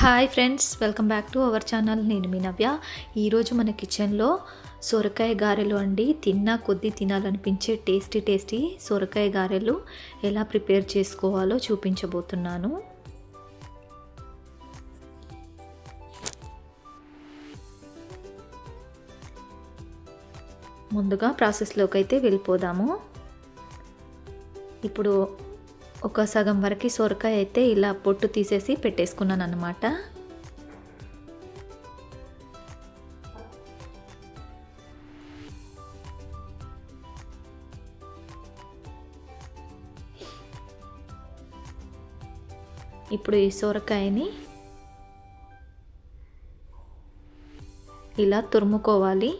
Hi friends welcome back to our channel నేను మీ నవ్య. ఈరోజు మన కిచెన్లో సొరకాయ గారెలు అండి. తిన్నా కొద్దీ తినాలనిపించే టేస్టీ టేస్టీ సొరకాయ గారెలు ఎలా ప్రిపేర్ చేసుకోవాలో చూపించబోతున్నాను. ముందుగా ప్రాసెస్లోకి అయితే వెళ్ళిపోదాము. ఇప్పుడు ఒక సగం వరకు సొరకాయ అయితే ఇలా పొట్టు తీసేసి పెట్టేసుకున్నాను అనమాట ఇప్పుడు ఈ సొరకాయని ఇలా తురుముకోవాలి.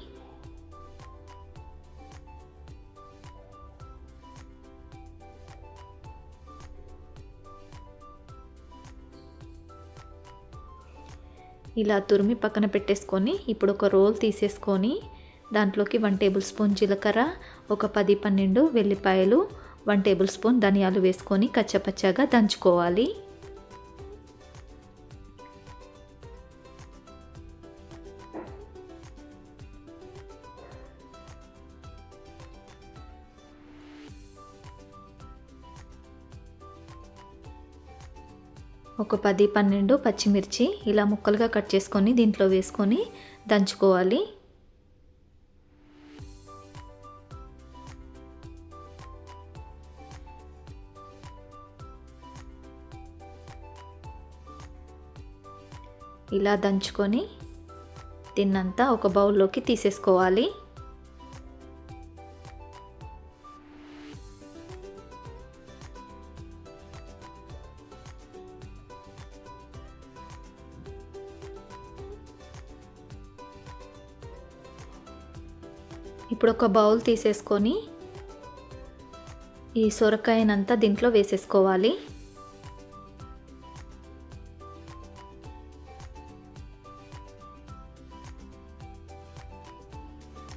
ఇలా తురిమి పక్కన పెట్టేసుకొని ఇప్పుడు ఒక రోల్ తీసేసుకొని దాంట్లోకి వన్ టేబుల్ స్పూన్ జీలకర్ర ఒక పది పన్నెండు వెల్లిపాయలు వన్ టేబుల్ స్పూన్ ధనియాలు వేసుకొని కచ్చపచ్చగా దంచుకోవాలి. ఒక పది పన్నెండు పచ్చిమిర్చి ఇలా ముక్కలుగా కట్ చేసుకొని దీంట్లో వేసుకొని దంచుకోవాలి. ఇలా దంచుకొని తిన్నంతా ఒక బౌల్లోకి తీసేసుకోవాలి. ఇప్పుడు ఒక బౌల్ తీసేసుకొని ఈ సొరకాయనంతా దీంట్లో వేసేసుకోవాలి.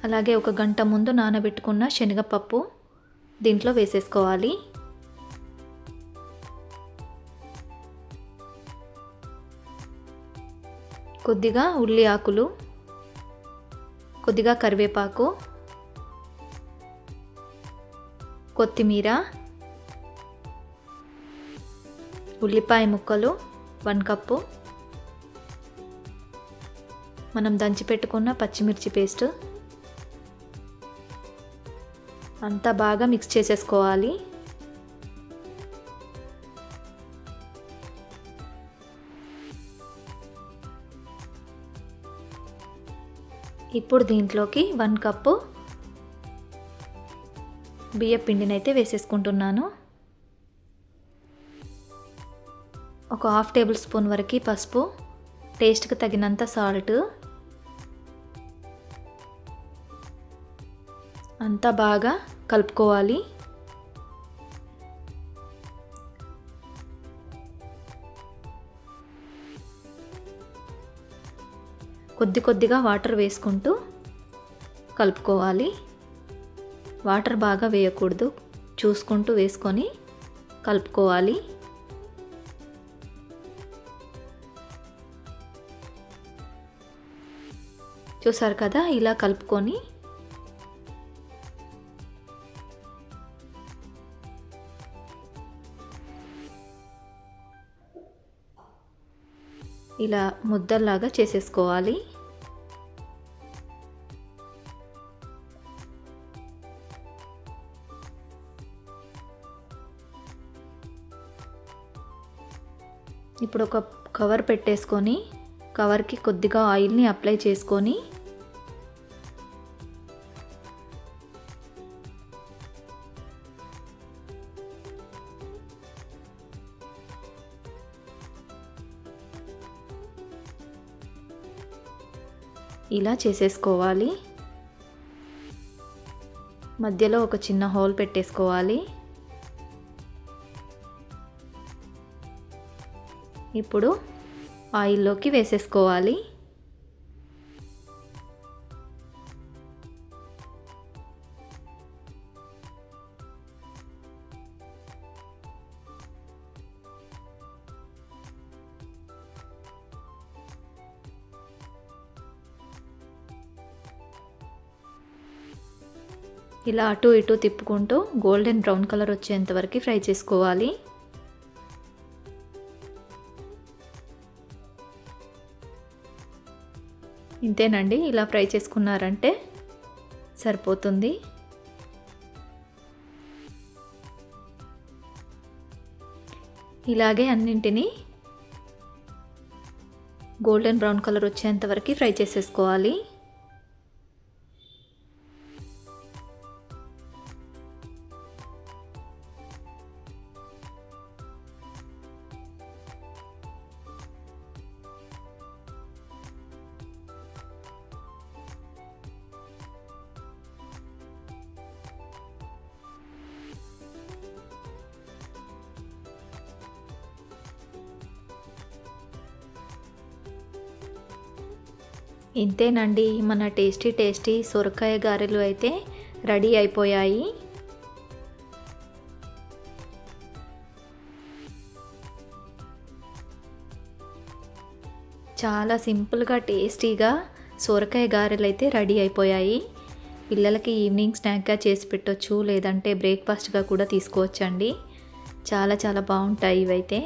అలాగే ఒక గంట ముందు నానబెట్టుకున్న శనగపప్పు దీంట్లో వేసేసుకోవాలి. కొద్దిగా ఉల్లి ఆకులు కొద్దిగా కరివేపాకు కొత్తిమీర ఉల్లిపాయ ముక్కలు వన్ కప్పు. మనం దంచి పెట్టుకున్న పచ్చిమిర్చి పేస్ట్ అంతా బాగా మిక్స్ చేసేసుకోవాలి. ఇప్పుడు దీంట్లోకి వన్ కప్పు బియ్య పిండిని అయితే వేసేసుకుంటున్నాను. ఒక హాఫ్ టేబుల్ స్పూన్ వరకు పసుపు టేస్ట్కి తగినంత సాల్ట్. అంతా బాగా కలుపుకోవాలి. కొద్ది కొద్దిగా వాటర్ వేసుకుంటూ కలుపుకోవాలి. వాటర్ బాగా వేయకూడదు. చూసుకుంటూ వేసుకొని కలుపుకోవాలి. చూసారు కదా? ఇలా కలుపుకొని ఇలా ముద్దల్లాగా చేసేసుకోవాలి. ఇప్పుడు ఒక కవర్ పెట్టేసుకొని కవర్కి కొద్దిగా ఆయిల్ని అప్లై చేసుకొని ఇలా చేసేసుకోవాలి. మధ్యలో ఒక చిన్న హోల్ పెట్టేసుకోవాలి. ఇప్పుడు ఆయిల్లోకి వేసేసుకోవాలి. ఇలా అటు ఇటు తిప్పుకుంటూ గోల్డెన్ బ్రౌన్ కలర్ వచ్చేంత వరకు ఫ్రై చేసుకోవాలి. ఇంతేనండి. ఇలా ఫ్రై చేసుకున్నారంటే సరిపోతుంది. ఇలాగే అన్నింటినీ గోల్డెన్ బ్రౌన్ కలర్ వచ్చేంత వరకు ఫ్రై చేసేసుకోవాలి. ఇంతేనండి మన టేస్టీ టేస్టీ సొరకాయ గారెలు అయితే రెడీ అయిపోయాయి. చాలా సింపుల్గా టేస్టీగా సొరకాయ గారెలు అయితే రెడీ అయిపోయాయి. పిల్లలకి ఈవినింగ్ స్నాక్గా చేసి పెట్టొచ్చు లేదంటే బ్రేక్ఫాస్ట్గా కూడా తీసుకోవచ్చండి. చాలా చాలా బాగుంటాయి ఇవైతే.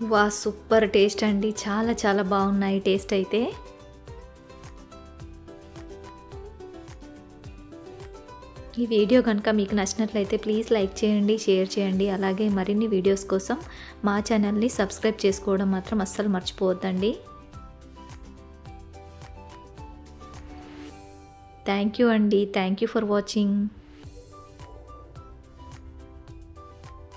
వా సూపర్ టేస్ట్ అండి. చాలా చాలా బాగున్నాయి టేస్ట్ అయితే. ఈ వీడియో కనుక మీకు నచ్చినట్లయితే ప్లీజ్ లైక్ చేయండి షేర్ చేయండి. అలాగే మరిన్ని వీడియోస్ కోసం మా ఛానల్ని సబ్స్క్రైబ్ చేసుకోవడం మాత్రం అస్సలు మర్చిపోవద్దండి. థ్యాంక్ యూ అండి. Thank you for watching.